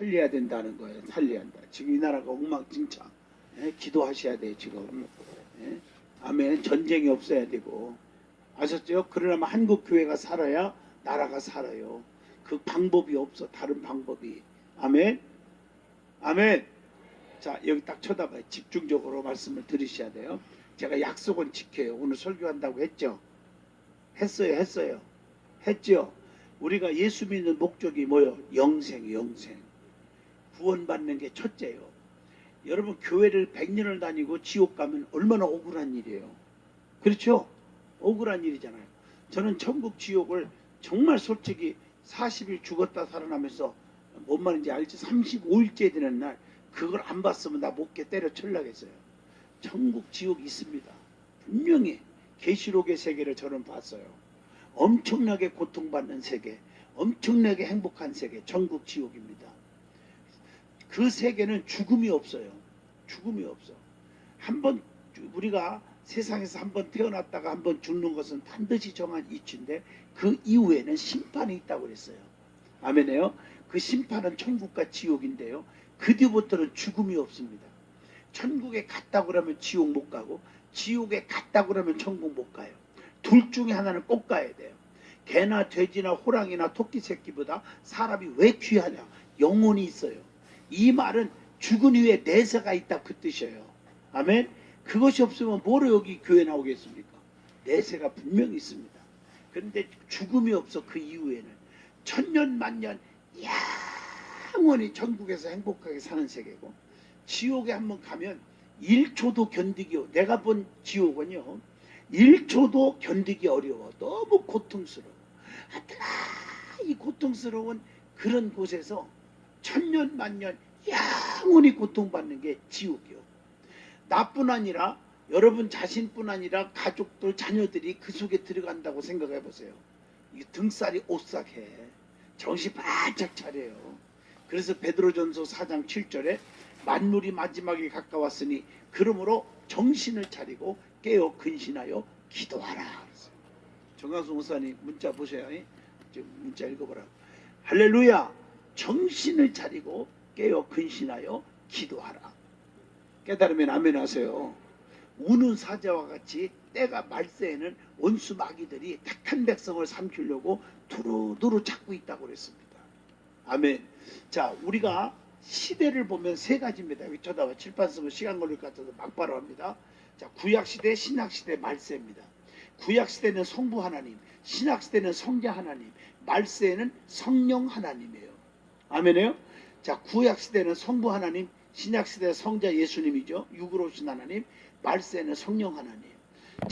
살려야 된다는 거예요. 살려야 한다. 지금 이 나라가 엉망진창. 예? 기도하셔야 돼요. 지금. 예? 아멘. 전쟁이 없어야 되고. 아셨죠? 그러려면 한국 교회가 살아야 나라가 살아요. 그 방법이 없어. 다른 방법이. 아멘. 아멘. 자 여기 딱 쳐다봐요. 집중적으로 말씀을 들으셔야 돼요. 제가 약속은 지켜요. 오늘 설교한다고 했죠. 했어요. 했어요. 했죠. 우리가 예수 믿는 목적이 뭐요? 영생, 영생. 구원받는 게 첫째요. 여러분 교회를 100년을 다니고 지옥 가면 얼마나 억울한 일이에요. 그렇죠? 억울한 일이잖아요. 저는 천국 지옥을 정말 솔직히 40일 죽었다 살아나면서 뭔 말인지 알지? 35일째 되는 날 그걸 안 봤으면 나 못게 때려 쳐려겠어요. 천국 지옥 있습니다. 분명히 계시록의 세계를 저는 봤어요. 엄청나게 고통받는 세계, 엄청나게 행복한 세계, 천국 지옥입니다. 그 세계는 죽음이 없어요. 죽음이 없어. 한번 우리가 세상에서 한번 태어났다가 한번 죽는 것은 반드시 정한 이치인데 그 이후에는 심판이 있다고 그랬어요. 아멘에요. 그 심판은 천국과 지옥인데요. 그 뒤부터는 죽음이 없습니다. 천국에 갔다 그러면 지옥 못 가고 지옥에 갔다 그러면 천국 못 가요. 둘 중에 하나는 꼭 가야 돼요. 개나 돼지나 호랑이나 토끼 새끼보다 사람이 왜 귀하냐? 영혼이 있어요. 이 말은 죽은 후에 내세가 있다 그 뜻이에요. 아멘. 그것이 없으면 뭐로 여기 교회 나오겠습니까? 내세가 분명히 있습니다. 그런데 죽음이 없어 그 이후에는 천년 만년 영원히 천국에서 행복하게 사는 세계고 지옥에 한번 가면 1초도 견디기. 내가 본 지옥은요 1초도 견디기 어려워 너무 고통스러워 하여튼 아, 이 고통스러운 그런 곳에서 천년 만년 영원히 고통받는 게 지옥이요 나뿐 아니라 여러분 자신뿐 아니라 가족들 자녀들이 그 속에 들어간다고 생각해 보세요 이 등살이 오싹해 정신 바짝 차려요 그래서 베드로전서 4장 7절에 만물이 마지막에 가까웠으니 그러므로 정신을 차리고 깨어 근신하여 기도하라. 정강수 목사님 문자 보세요. 지금 문자 읽어보라. 할렐루야. 정신을 차리고 깨어 근신하여 기도하라. 깨달으면 아멘 하세요. 우는 사자와 같이 때가 말세에는 원수 마귀들이 택한 백성을 삼키려고 두루두루 찾고 있다고 그랬습니다. 아멘. 자, 우리가 시대를 보면 세 가지입니다. 여기 쳐다봐. 칠판 쓰면 시간 걸릴 것 같아서 막바로 합니다. 자, 구약 시대, 신약 시대 말세입니다. 구약 시대는 성부 하나님, 신약 시대는 성자 하나님, 말세는 성령 하나님이에요. 아멘해요? 자, 구약 시대는 성부 하나님, 신약 시대 성자 예수님이죠. 육으로 오신 하나님, 말세는 성령 하나님.